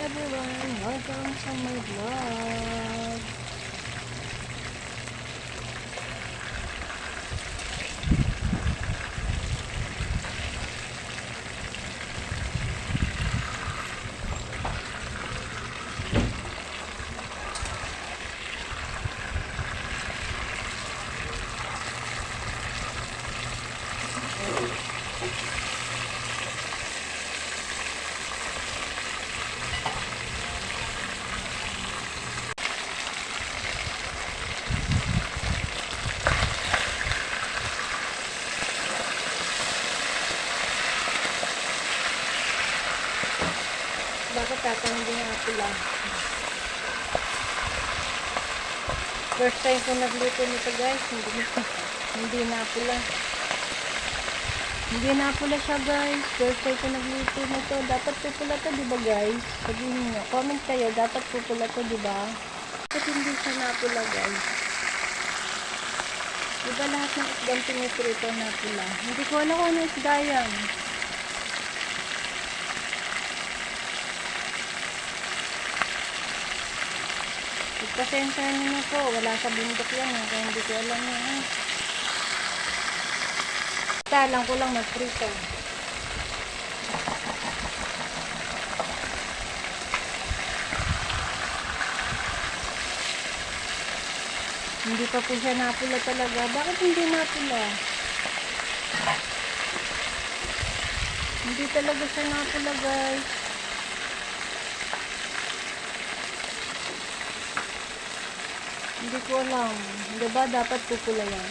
everyone! Welcome sa my vlog! Bakit tatanggi nga pula? First time ko nagluto nito guys, hindi na, hindi na pula. Hindi na pula siya guys. First time ko nagluto nito. Dapat pupula to, di ba guys? Sabihin niyo, comment kayo, dapat pupula to, di ba? Bakit hindi siya napula guys? Di ba lahat ng isdang piniprito napula? Hindi ko alam kung ano isda yan. Pasensya niyo po, wala sa bundok yan, eh, kaya hindi ko alam yun. Eh. Talang ko lang mag-prito. Hindi pa po siya napula talaga. Bakit hindi napula? Hindi talaga siya napula guys. Hindi ko alam. Di ba dapat pupula yan?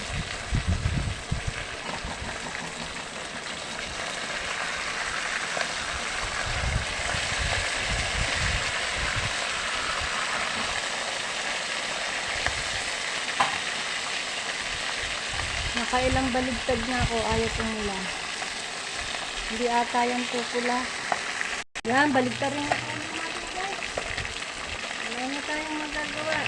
Nakailang baligtad na ako. Ayaw pumula. Hindi ata yan pupula. Yan, baligtad rin ako. Wala na tayong magagawa.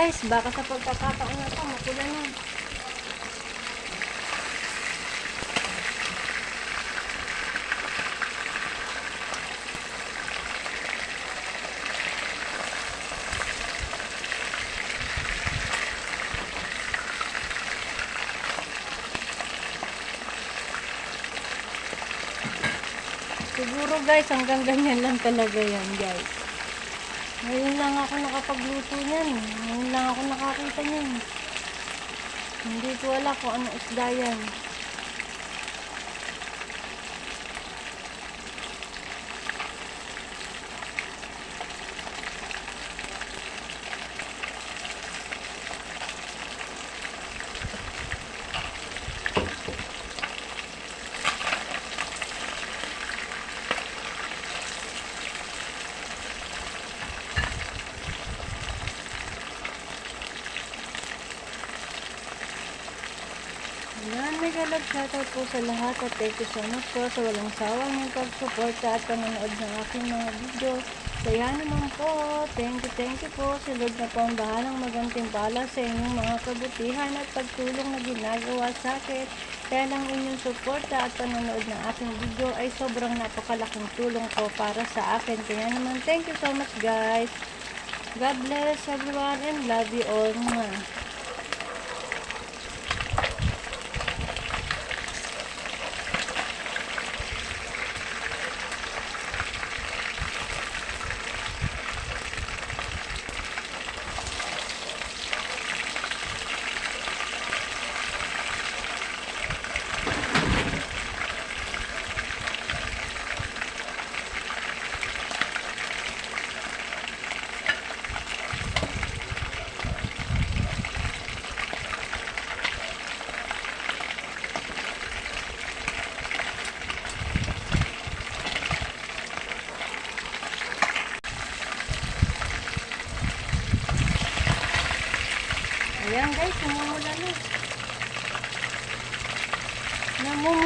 Guys, baka sa pagkakataon na to, mapula na. Siguro guys, hanggang ganyan lang talaga yan guys. Ngayon lang ako nakapagluto niyan. Ngayon lang ako nakakita niyan. Hindi ko alam kung ano isda yan. May galap shoutout po sa lahat at thank you so much po sa walang sawang ng pag-support at panonood ng aking mga video. Kaya naman po, thank you, thank you po. Si Lord na po ang bahalang magantimpala sa inyong mga kabutihan at pagtulong na ginagawa sa akin. Kaya lang inyong suporta at panonood ng aking video ay sobrang napakalaking tulong po para sa akin. Kaya naman, thank you so much guys. God bless everyone and love you all. Mwah.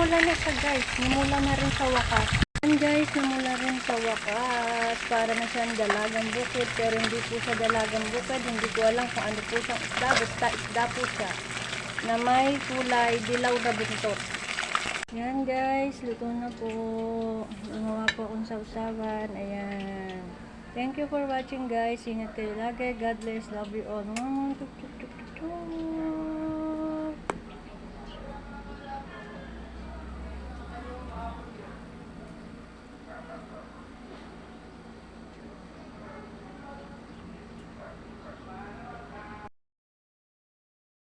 Namumula na siya guys. Namula na rin sa wakas. Ayan guys, namula rin sa wakas. Para na siyang dalagang bukid. Pero hindi po siya dalagang bukid. Hindi ko alam kung ano po siyang isda. Basta isda po siya. Na may kulay dilaw na buntot. Yan guys, luto na po. Gumawa po akong sausawan. Ayan. Thank you for watching guys. Ingat kayo lagi. God bless. Love you all. Mwah, mwah,